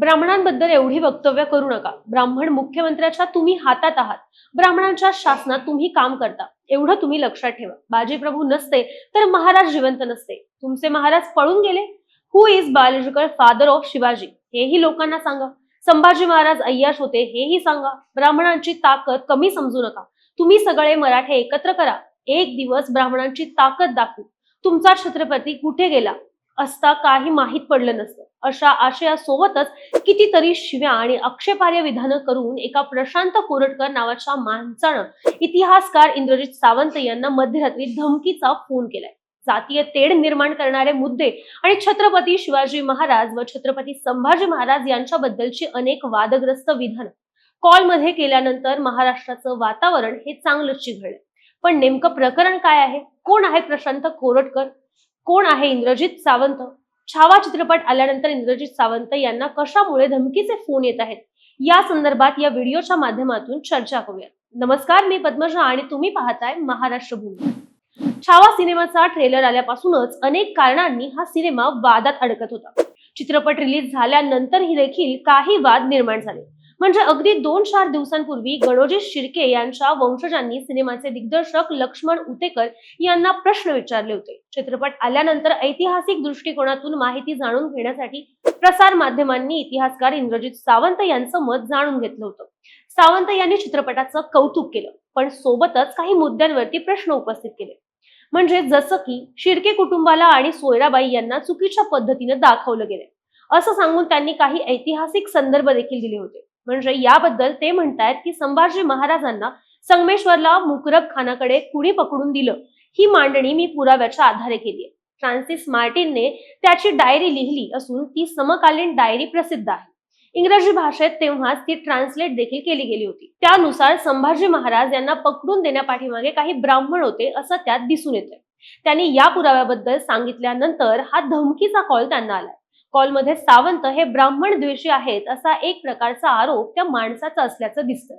ब्राह्मणांबद्दल एवढी वक्तव्य करू नका. ब्राह्मण मुख्यमंत्र्याच्या तुम्ही हातात आहात. ब्राह्मणांच्या शासनात तुम्ही काम करता. एवढं तुम्ही लक्षात ठेवा. बाजीप्रभू नसते तर महाराज जिवंत नसते. तुमचे महाराज पळून गेले? Who is biological father of Shivaji हेही लोकांना सांगा. संभाजी महाराज अय्याश होते हेही सांगा. ब्राह्मणांची ताकद कमी समजू नका. तुम्ही सगळे मराठे एकत्र करा. एक दिवस ब्राह्मणांची ताकद दाखवू. तुमचा छत्रपती कुठे गेला? असता काही माहीत पडलं नसतं. अशा आशयासोबतच कितीतरी शिव्या आणि आक्षेपार्ह विधानं करून एका प्रशांत कोरटकर नावाच्या माणसानं इतिहासकार इंद्रजित सावंत यांना मध्यरात्री धमकीचा फोन केलाय. जातीय तेढ निर्माण करणारे मुद्दे आणि छत्रपती शिवाजी महाराज व छत्रपती संभाजी महाराज यांच्याबद्दलची अनेक वादग्रस्त विधानं. कॉलमध्ये केल्यानंतर महाराष्ट्राचं वातावरण हे चांगलंच चिघळलं. पण नेमकं प्रकरण काय आहे? कोण आहे प्रशांत कोरटकर? कोण आहे इंद्रजित सावंत? छावा चित्रपट आल्यानंतर इंद्रजित सावंत यांना कशामुळे धमकीचे फोन येत आहेत? या संदर्भात या व्हिडिओच्या माध्यमातून चर्चा करूया. नमस्कार मी पद्मजा आणि तुम्ही पाहताय महाराष्ट्र भूमी छावा सिनेमाचा ट्रेलर आल्यापासूनच अनेक कारणांनी हा सिनेमा वादात अडकत होता. चित्रपट रिलीज झाल्यानंतरही देखील काही वाद निर्माण झाले. म्हणजे अगदी दोन चार दिवसांपूर्वी गणोजी शिर्के यांच्या वंशजांनी सिनेमाचे दिग्दर्शक लक्ष्मण उतेकर यांना प्रश्न विचारले होते. चित्रपट आल्यानंतर ऐतिहासिक दृष्टिकोनातून माहिती जाणून घेण्यासाठी प्रसार माध्यमांनी इतिहासकार इंद्रजित सावंत यांचं मत जाणून घेतलं होतं. सावंत यांनी चित्रपटाचं कौतुक केलं पण सोबतच काही मुद्द्यांवरती प्रश्न उपस्थित केले. म्हणजे जसं की शिर्के कुटुंबाला आणि सोयराबाई यांना चुकीच्या पद्धतीने दाखवलं गेलं. असं सांगून त्यांनी काही ऐतिहासिक संदर्भ देखील दिले होते. म्हणजे याबद्दल ते म्हणतायत की संभाजी महाराजांना संगमेश्वरला मुकरब खानाकडे कुणी पकडून दिलं? ही मांडणी मी पुराव्याच्या आधारे केली आहे. फ्रान्सिस मार्टिनने त्याची डायरी लिहिली असून ती समकालीन डायरी प्रसिद्ध आहे. इंग्रजी भाषेत तेव्हाच ती ट्रान्सलेट देखील केली गेली होती. त्यानुसार संभाजी महाराज यांना पकडून देण्यापाठीमागे काही ब्राह्मण होते असं त्यात दिसून येतंय. त्यांनी या पुराव्याबद्दल सांगितल्यानंतर हा धमकीचा कॉल त्यांना आलाय. कॉलमध्ये सावंत हे ब्राह्मण द्वेषी आहेत असा एक प्रकारचा आरोप त्या माणसाचा असल्याचं दिसतं.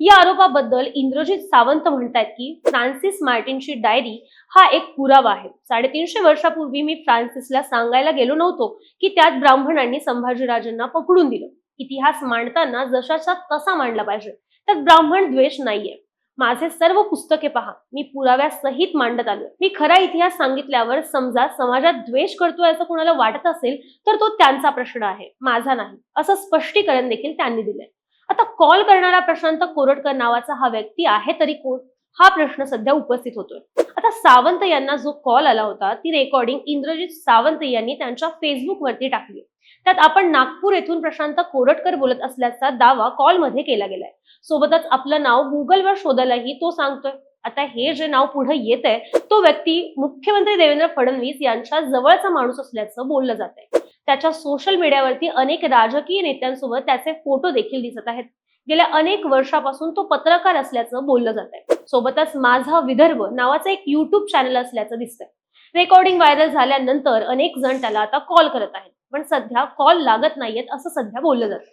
या आरोपाबद्दल इंद्रजित सावंत म्हणतात की फ्रान्सिस मार्टिनची डायरी हा एक पुरावा आहे. साडेतीनशे वर्षापूर्वी मी फ्रान्सिसला सांगायला गेलो नव्हतो की त्यात ब्राह्मणांनी संभाजीराजांना पकडून दिलं. इतिहास मांडताना जशाचा तसा मांडला पाहिजे. त्यात ब्राह्मण द्वेष नाहीये. माझे सर्व पुस्तके पहा. मी पुराव्यासहित मांडत आलो मी खरा इतिहास सांगितल्यावर समजा समाजात द्वेष करतोय असं कोणाला वाटत असेल तर तो त्यांचा प्रश्न आहे माझा नाही. असं स्पष्टीकरण देखील त्यांनी दिलंय. आता कॉल करणारा प्रशांत कोरटकर नावाचा हा व्यक्ती आहे तरी कोण? हा प्रश्न सध्या उपस्थित होतोय. आता सावंत यांना जो कॉल आला होता ती रेकॉर्डिंग इंद्रजित सावंत यांनी त्यांच्या फेसबुक वरती टाकली. त्यात आपण नागपूर येथून प्रशांत कोरटकर बोलत असल्याचा दावा कॉलमध्ये केला गेलाय. सोबतच आपलं नाव गुगलवर शोधायलाही तो सांगतोय. आता हे जे नाव पुढे येत आहे तो व्यक्ती मुख्यमंत्री देवेंद्र फडणवीस यांच्या जवळचा माणूस असल्याचं बोललं जात आहे त्याच्या सोशल मीडियावरती अनेक राजकीय नेत्यांसोबत त्याचे फोटो देखील दिसत आहेत. गेल्या अनेक वर्षापासून तो पत्रकार असल्याचं बोललं जात आहे सोबतच माझा विदर्भ नावाचं एक युट्यूब चॅनल असल्याचं दिसतंय. रेकॉर्डिंग व्हायरल झाल्यानंतर अनेक जण त्याला आता कॉल करत आहेत. पण सध्या कॉल लागत नाहीयेत असं सध्या बोललं जातं.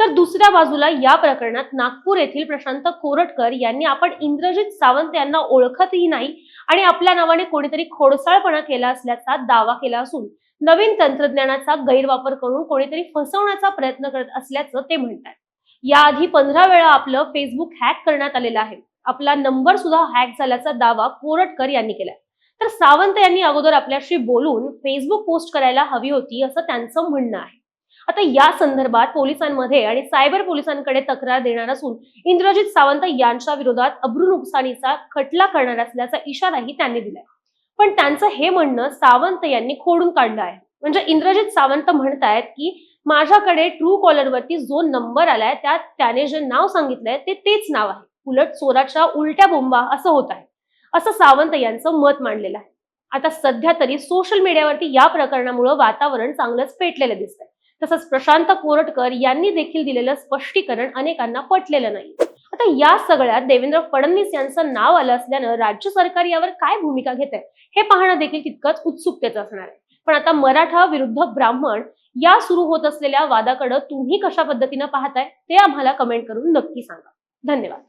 तर दुसऱ्या बाजूला या प्रकरणात नागपूर येथील प्रशांत कोरटकर यांनी आपण इंद्रजित सावंत यांना ओळखतही नाही आणि आपल्या नावाने कोणीतरी खोडसाळपणा केला असल्याचा दावा केला असून नवीन तंत्रज्ञानाचा गैरवापर करून कोणीतरी फसवण्याचा प्रयत्न करत असल्याचं ते म्हणतात याआधी पंधरा वेळा आपलं फेसबुक हॅक करण्यात आलेलं आहे. आपला नंबर सुद्धा हॅक झाल्याचा दावा कोरटकर यांनी केलाय. तर सावंत यांनी अगोदर आपल्याशी बोलून फेसबुक पोस्ट करायला हवी होती असं त्यांचं म्हणणं आहे. आता या संदर्भात पोलिसांमध्ये आणि सायबर पोलिसांकडे तक्रार देणार असून इंद्रजित सावंत यांच्या विरोधात अब्रू नुकसानीचा खटला करणार असल्याचा इशाराही त्यांनी दिलाय. पण त्यांचं हे म्हणणं सावंत यांनी खोडून काढलं आहे. म्हणजे इंद्रजित सावंत म्हणतायत की माझ्याकडे ट्रू कॉलर वरती जो नंबर आलाय त्यात त्याने जे नाव सांगितलंय ते तेच नाव आहे. उलट चोराच्या उलट्या बोंबा असं होत आहे. असं सावंत यांचं मत मांडलेलं आहे. आता सध्या तरी सोशल मीडियावरती या प्रकरणामुळे वातावरण चांगलंच पेटलेलं दिसतंय. तसंच प्रशांत कोरटकर यांनी देखील दिलेलं स्पष्टीकरण अनेकांना पटलेलं नाही. आता या सगळ्यात देवेंद्र फडणवीस यांचं नाव आलं असल्यानं राज्य सरकार यावर काय भूमिका घेत आहे हे पाहणं देखील तितकंच उत्सुकतेचं असणार आहे. पण आता मराठा विरुद्ध ब्राह्मण या सुरू होत असलेल्या वादाकडं तुम्ही कशा पद्धतीनं पाहताय ते आम्हाला कमेंट करून नक्की सांगा. धन्यवाद.